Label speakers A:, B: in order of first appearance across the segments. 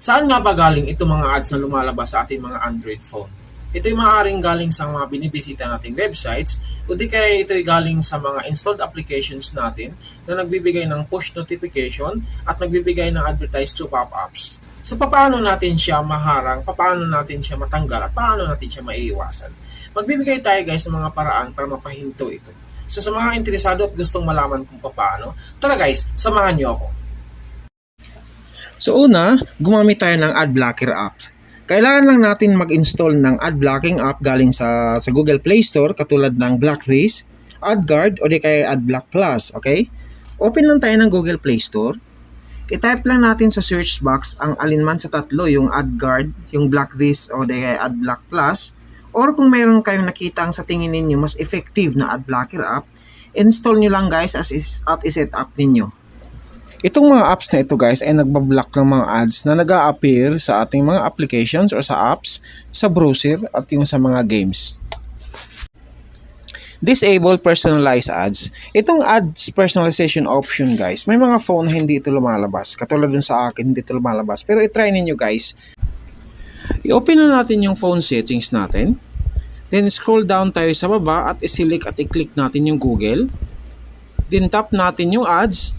A: Saan nga ba galing itong mga ads na lumalabas sa ating mga Android phone? Ito'y maaaring galing sa mga binibisita nating websites o di kaya ito'y galing sa mga installed applications natin na nagbibigay ng push notification at nagbibigay ng advertise to pop-ups. So paano natin siya maharang, paano natin siya matanggal at paano natin siya maiiwasan? Magbibigay tayo guys ng mga paraan para mapahinto ito. So sa mga interesado at gustong malaman kung paano, tara guys, samahan niyo ako. So una, gumamit tayo ng ad blocker app. Kailangan lang natin mag-install ng ad blocking app galing sa, sa Google Play Store katulad ng Blackface, AdGuard o di kaya AdBlock Plus, okay? Open lang tayo ng Google Play Store. I-type lang natin sa search box ang alinman sa tatlo, yung AdGuard, yung Blackface o di kaya AdBlock Plus. Or kung mayroon kayong nakita ang sa tingin ninyo mas effective na ad blocker app, install nyo lang guys as is, at iset up ninyo. Itong mga apps na ito guys ay nagbablock ng mga ads na nag appear sa ating mga applications or sa apps, sa browser at yung sa mga games. Disable personalized ads. Itong ads personalization option guys, may mga phone na hindi ito lumalabas. Katulad dun sa akin, hindi ito lumalabas. Pero itry ninyo guys. I-open na natin yung phone settings natin. Then scroll down tayo sa baba at i-select at i-click natin yung Google. Then tap natin yung ads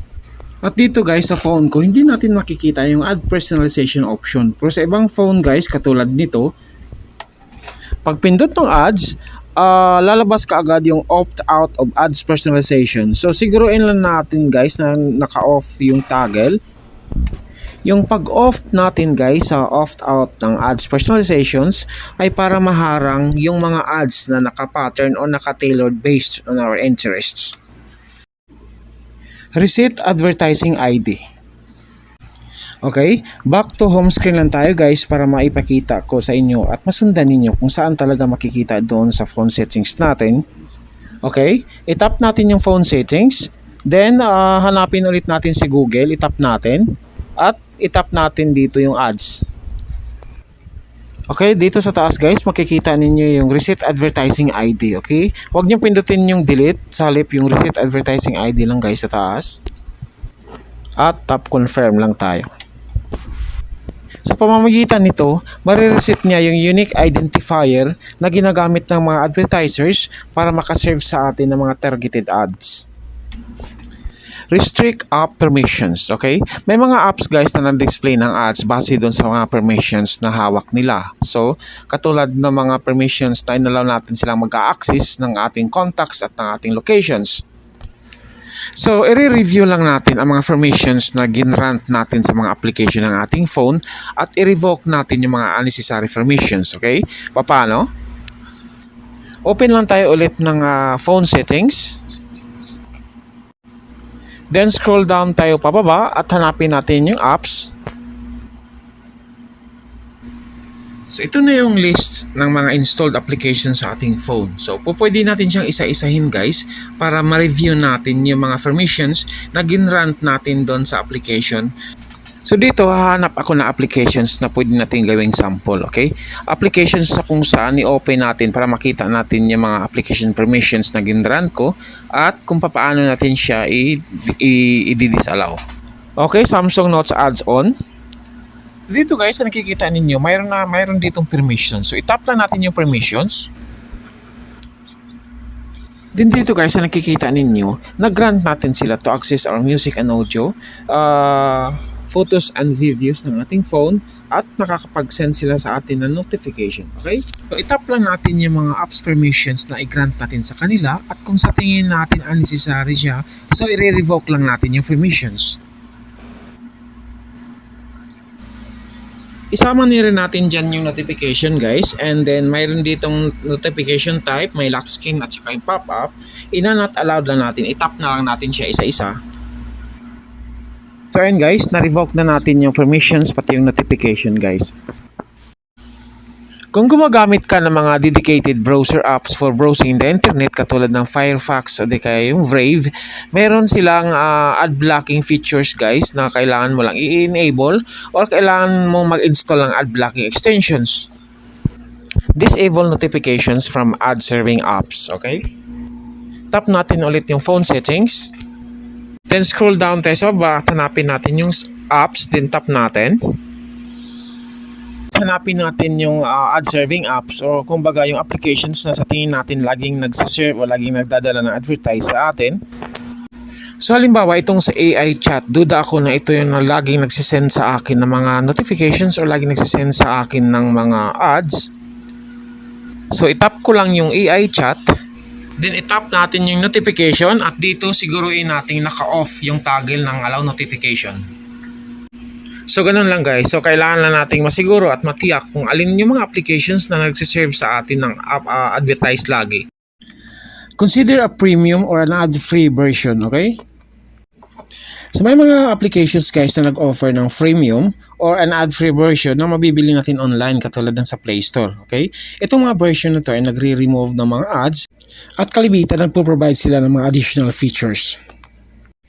A: at dito guys sa phone ko, hindi natin makikita yung ad personalization option. Pero sa ibang phone guys, katulad nito, pag pindot ng ads, ah, lalabas ka agad yung opt out of ads personalization. So siguruin lang natin guys na naka-off yung toggle. Yung pag-off natin guys sa opt-out ng ads personalizations ay para maharang yung mga ads na naka-pattern o naka-tailored based on our interests. Reset Advertising ID. Okay, back to home screen lang tayo guys para maipakita ko sa inyo at masundan ninyo kung saan talaga makikita doon sa phone settings natin. Okay, itap natin yung phone settings. Then, ah, hanapin ulit natin si Google, itap natin. At itap natin dito yung ads. Okay, dito sa taas guys, makikita ninyo yung Reset Advertising ID, okay? Huwag niyo pindutin yung delete, sa halip yung Reset Advertising ID lang guys sa taas. At tap confirm lang tayo. Sa pamamagitan nito, marireset niya yung unique identifier na ginagamit ng mga advertisers para makaserve sa atin ng mga targeted ads restrict app permissions, okay? May mga apps guys na nag-display ng ads base doon sa mga permissions na hawak nila. So, katulad ng mga permissions na inalaw natin silang mag-access ng ating contacts at ng ating locations. So, i-review lang natin ang mga permissions na ginrant natin sa mga application ng ating phone at i-revoke natin yung mga unnecessary permissions, okay? Paano? Open lang tayo ulit ng ah, phone settings. Then scroll down tayo pababa at hanapin natin yung apps. So ito na yung list ng mga installed applications sa ating phone. So pupwede natin siyang isa-isahin guys para ma-review natin yung mga permissions na ginrant natin doon sa application. So dito hahanap ako ng applications na pwede natin gawing sample, okay? Applications sa kung saan i-open natin para makita natin yung mga application permissions na ginrant ko at kung paano natin siya i-disallow. Okay, Samsung Notes Ads on. Dito guys, nakikita ninyo, mayroon na mayroon ditong permissions. So itap lang natin yung permissions. Din dito guys, nakikita ninyo, nag-grant natin sila to access our music and audio, uh, photos and videos ng ating phone at nakakapag-send sila sa atin ng notification. Okay? So itap lang natin yung mga apps permissions na i-grant natin sa kanila at kung sa tingin natin unnecessary siya, so i-revoke lang natin yung permissions. Isama na rin natin dyan yung notification guys and then mayroon ditong notification type, may lock screen at saka yung pop-up. Ina not allowed lang natin, itap na lang natin siya isa-isa. So ayun guys, na-revoke na natin yung permissions pati yung notification guys. Kung gumagamit ka ng mga dedicated browser apps for browsing the internet katulad ng Firefox o di kaya yung Brave, meron silang ah, ad blocking features guys na kailangan mo lang i-enable or kailangan mo mag-install ng ad blocking extensions. Disable notifications from ad serving apps, okay? Tap natin ulit yung phone settings. Then scroll down tayo sa baba at natin yung apps, then tap natin. hanapin natin yung ah, ad serving apps o kumbaga yung applications na sa tingin natin laging nagsiserve o laging nagdadala ng advertise sa atin. So halimbawa itong sa AI chat, duda ako na ito yung na laging nagsisend sa akin ng mga notifications o laging nagsisend sa akin ng mga ads. So itap ko lang yung AI chat, then itap natin yung notification at dito siguruin natin naka-off yung toggle ng allow notification. So ganun lang guys. So kailangan lang nating masiguro at matiyak kung alin yung mga applications na nagsiserve sa atin ng app, ah, advertise lagi. Consider a premium or an ad-free version, okay? So may mga applications guys na nag-offer ng freemium or an ad-free version na mabibili natin online katulad ng sa Play Store, okay? Itong mga version na to ay nagre-remove ng mga ads at kalibitan nagpo-provide sila ng mga additional features.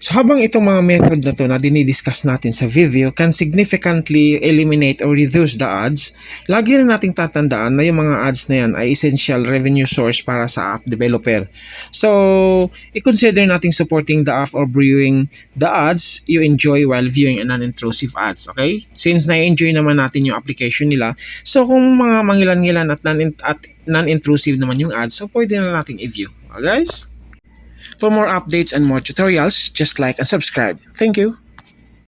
A: So habang itong mga method na to na dinidiscuss natin sa video can significantly eliminate or reduce the ads, lagi rin nating tatandaan na yung mga ads na yan ay essential revenue source para sa app developer. So, i-consider nating supporting the app or viewing the ads you enjoy while viewing a non-intrusive ads, okay? Since na-enjoy naman natin yung application nila, so kung mga mangilan-ngilan at non-intrusive naman yung ads, so pwede na nating i-view. Okay, guys? For more updates and more tutorials, just like and subscribe. Thank you.